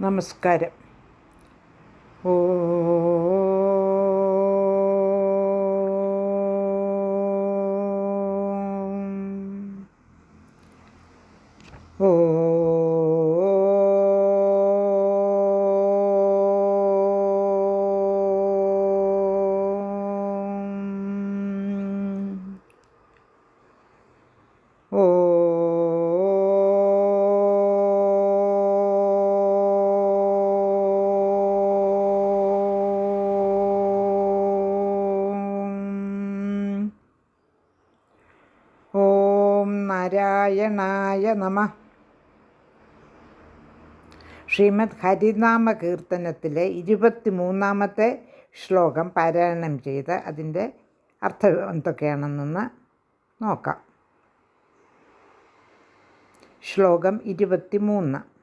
നമസ്കാരം. ഓ ഓ. നാരായണായ നമ. ശ്രീമദ് ഹരിനാമ കീർത്തനത്തിലെ ഇരുപത്തി മൂന്നാമത്തെ ശ്ലോകം പാരായണം ചെയ്ത് അതിന്റെ അർത്ഥം എന്തൊക്കെയാണെന്നൊന്ന് നോക്കാം. ശ്ലോകം ഇരുപത്തി മൂന്ന്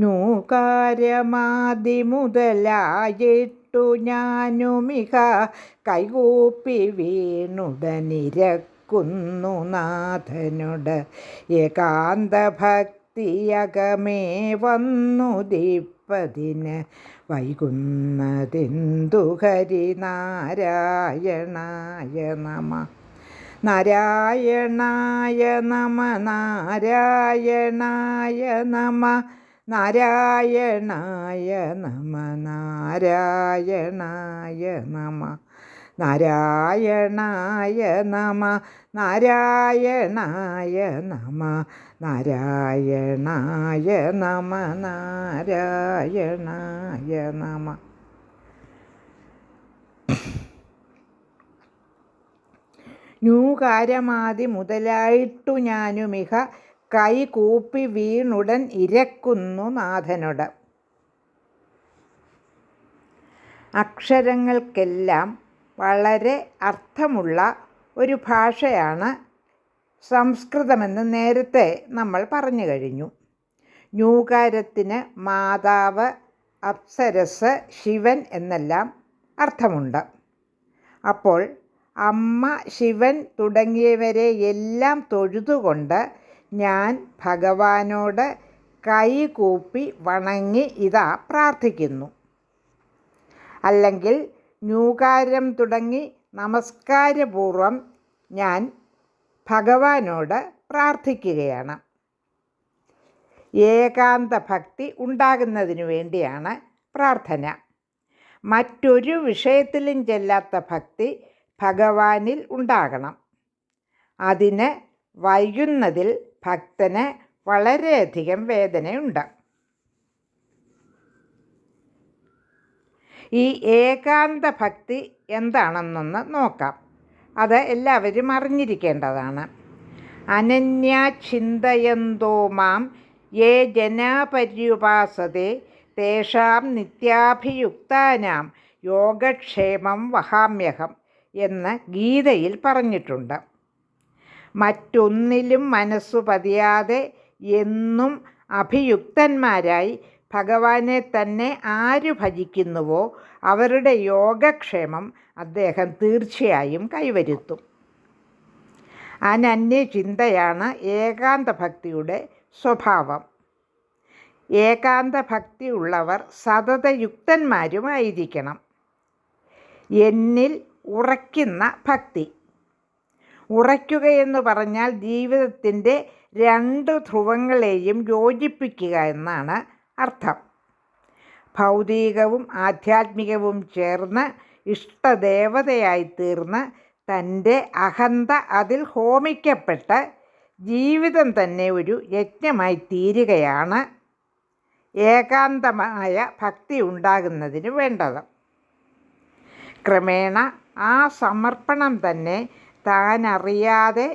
ൂകാര്യമാതി മുതലായിട്ടു ഞാനുമിക കൈകൂപ്പി വീണുടനിരക്കുന്നു നാഥനോട് ഏകാന്ത ഭക്തിയകമേ വന്നു ദീപ്പതിന്. വൈകുന്നതെന്തു ഹരിനാരായണായ നമ. നാരായണായ നമ നാരായണായ നമ നാരായണായ നമ നാരായണായ നമ. നാരായണായ നമ നാരായണായ നമ നാരായണായ നമ നാരായണായ നമ. ന്യൂകാരമാതി മുതലായിട്ടു ഞാനുമിഹ കൈ കൂപ്പി വീണുടൻ ഇരക്കുന്നു നാഥനോട്. അക്ഷരങ്ങൾക്കെല്ലാം വളരെ അർത്ഥമുള്ള ഒരു ഭാഷയാണ് സംസ്കൃതമെന്ന് നേരത്തെ നമ്മൾ പറഞ്ഞു കഴിഞ്ഞു. ന്യൂകാരത്തിന് മാതാവ് അപ്സരസ് ശിവൻ എന്നെല്ലാം അർത്ഥമുണ്ട്. അപ്പോൾ അമ്മ ശിവൻ തുടങ്ങിയവരെ എല്ലാം തൊഴുതുകൊണ്ട് ഞാൻ ഭഗവാനോട് കൈകൂപ്പി വണങ്ങി ഇതാ പ്രാർത്ഥിക്കുന്നു. അല്ലെങ്കിൽ ന്യൂകാരം തുടങ്ങി നമസ്കാരപൂർവം ഞാൻ ഭഗവാനോട് പ്രാർത്ഥിക്കുകയാണ്. ഏകാന്ത ഭക്തി ഉണ്ടാകുന്നതിന് വേണ്ടിയാണ് പ്രാർത്ഥന. മറ്റൊരു വിഷയത്തിലും ചെല്ലാത്ത ഭക്തി ഭഗവാനിൽ ഉണ്ടാകണം. അതിന് വൈകുന്നതിൽ ഭക്തന് വളരെയധികം വേദനയുണ്ട്. ഈ ഏകാന്ത ഭക്തി എന്താണെന്നൊന്ന് നോക്കാം. അത് എല്ലാവരും അറിഞ്ഞിരിക്കേണ്ടതാണ്. അനന്യാചിന്തയന്തോ മാം യേ ജനാപര്യുപാസതേ തേഷാം നിത്യാഭിയുക്താനാം യോഗക്ഷേമം വഹാമ്യഹം എന്ന് ഗീതയിൽ പറഞ്ഞിട്ടുണ്ട്. മറ്റൊന്നിലും മനസ്സു പതിയാതെ എന്നും അഭിയുക്തന്മാരായി ഭഗവാനെ തന്നെ ആര് ഭജിക്കുന്നുവോ അവരുടെ യോഗക്ഷേമം അദ്ദേഹം തീർച്ചയായും കൈവരുത്തും. അനന്യ ചിന്തയാണ് ഏകാന്ത ഭക്തിയുടെ സ്വഭാവം. ഏകാന്ത ഭക്തി ഉള്ളവർ സതതയുക്തന്മാരുമായിരിക്കണം. എന്നിൽ ഉറയ്ക്കുന്ന ഭക്തി. ഉറയ്ക്കുകയെന്ന് പറഞ്ഞാൽ ജീവിതത്തിന്റെ രണ്ട് ധ്രുവങ്ങളെയും യോജിപ്പിക്കുക എന്നാണ് അർത്ഥം. ഭൗതികവും ആധ്യാത്മികവും ചേർന്ന് ഇഷ്ടദേവതയായി തീർന്ന് തന്റെ അഹന്ത അതിൽ ഹോമിക്കപ്പെട്ട് ജീവിതം തന്നെ ഒരു യജ്ഞമായി തീരുകയാണ് ഏകാന്തമായ ഭക്തി ഉണ്ടാകുന്നതിന് വേണ്ടത്. ക്രമേണ ആ സമർപ്പണം തന്നെ താൻ അറിയാതെ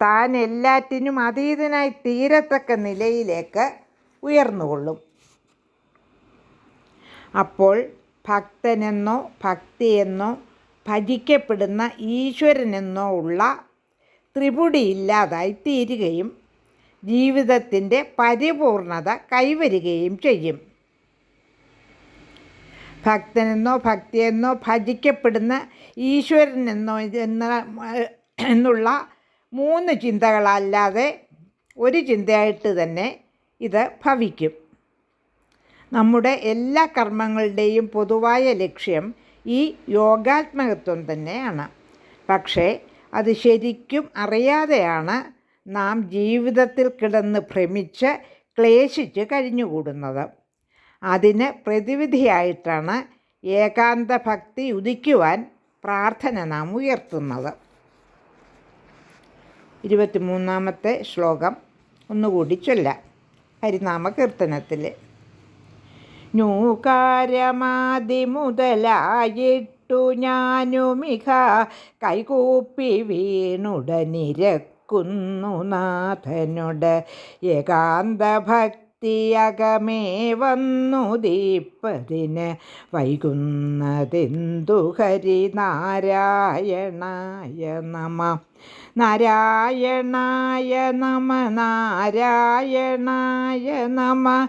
താൻ എല്ലാറ്റിനും അതീതനായി തീരത്തക്ക നിലയിലേക്ക് ഉയർന്നുകൊള്ളും. അപ്പോൾ ഭക്തനെന്നോ ഭക്തിയെന്നോ ഭജിക്കപ്പെടുന്ന ഈശ്വരനെന്നോ ഉള്ള ത്രിപുടി ഇല്ലാതായി തീരുകയും ജീവിതത്തിന്റെ പരിപൂർണത കൈവരികയും ചെയ്യും. ഭക്തനെന്നോ ഭക്തിയെന്നോ ഭജിക്കപ്പെടുന്ന ഈശ്വരനെന്നോ എന്ന എന്നുള്ള മൂന്ന് ചിന്തകളല്ലാതെ ഒരു ചിന്തയായിട്ട് തന്നെ ഇത് ഭവിക്കും. നമ്മുടെ എല്ലാ കർമ്മങ്ങളുടെയും പൊതുവായ ലക്ഷ്യം ഈ യോഗാത്മകത്വം തന്നെയാണ്. പക്ഷേ അത് ശരിക്കും അറിയാതെയാണ് നാം ജീവിതത്തിൽ കിടന്ന് ഭ്രമിച്ച് ക്ലേശിച്ച് കഴിഞ്ഞുകൂടുന്നത്. അതിന് പ്രതിവിധിയായിട്ടാണ് ഏകാന്ത ഭക്തി ഉദിക്കുവാൻ പ്രാർത്ഥന നാം ഉയർത്തുന്നത്. ഇരുപത്തിമൂന്നാമത്തെ ശ്ലോകം ഒന്നുകൂടി ചൊല്ലാം. ഹരിനാമ കീർത്തനത്തിൽ ഞൂകാരമാതി മുതലായിട്ടു ഞാനുമിക കൈകൂപ്പി വീണുടനിരക്കുന്നു നാഥനോട് ഏകാന്ത ഭക്തിയകമേ വന്നു ദീപ്പതിന് വൈകുന്നതെന്തു ഹരിനാരായണായ നമ. നാരായണായ നമ നാരായണായ നമ.